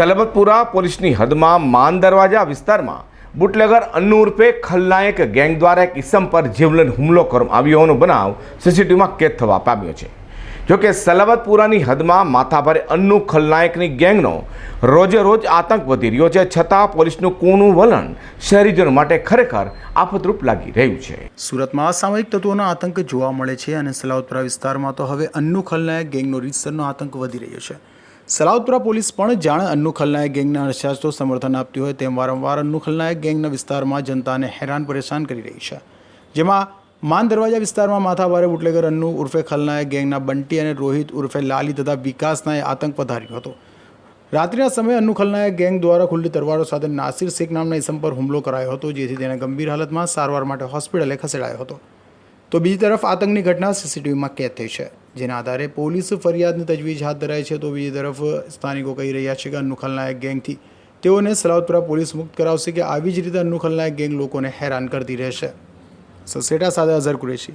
સલબતપુરા પોલીસની હદમાં માન દરવાજા વિસ્તારમાં બુટલેગર અન્નુ ઉર્ફે ખલનાયક ગેંગ દ્વારા એક ઇસમ પર જીવલેણ હુમલો કરવામાં આવ્યો હોવાનો બનાવ સીસીટીવીમાં કેદ થવા પામ્યો છે. જોકે સલાબતપુરાની હદમાં માથાભારે અન્નુ ખલનાયકની ગેંગનો રોજે રોજ આતંક વધી રહ્યો છે, છતાં પોલીસનું કૂણું વલણ શહેરીજનો માટે ખરેખર આફતરૂપ લાગી રહ્યું છે. સુરતમાં અસામયિક તત્વોનો આતંક જોવા મળે છે અને સલાવતપુરા વિસ્તારમાં તો હવે અન્નુ ખલનાયક ગેંગનો રીતસરનો આતંક વધી રહ્યો છે. સલાવતપુરા પોલીસ પણ જાણે અન્નુ ખલનાયક ગેંગના અશાસ્ત્રો સમર્થન આપતી હોય તેમ વારંવાર અન્નુ ખલનાયક ગેંગના વિસ્તારમાં જનતાને હેરાન પરેશાન કરી રહી છે. જેમાં માન દરવાજા વિસ્તારમાં માથાભારે બુટલેગર અન્નુ ઉર્ફે ખલનાયક ગેંગના બંટી અને રોહિત ઉર્ફે લાલી તથા વિકાસનાએ આતંક પધાર્યો હતો. રાત્રિના સમયે અન્નુ ખલનાયક ગેંગ દ્વારા ખુલ્લી તરવારો સાથે નાસિર શેખ નામના ઇસમ પર હુમલો કરાયો હતો, જેથી તેને ગંભીર હાલતમાં સારવાર માટે હોસ્પિટલે ખસેડાયો હતો. તો બીજી તરફ આતંકની ઘટના સીસીટીવીમાં કેદ થઈ છે. જેના આધારે પોલીસ ફરિયાદની તજવીજ હાથ ધરાઈ છે, તો બીજી તરફ સ્થાનિકો કહી રહ્યા છે કે અન્નુ ખલનાયક ગેંગથી. તેઓને સલાવતપુરા પોલીસ મુક્ત કરાવશે કે આવી જ રીતે અન્નુ ગેંગ લોકોને હેરાન કરતી રહેશે. સસેટા સાથે અઝર કુરેશી.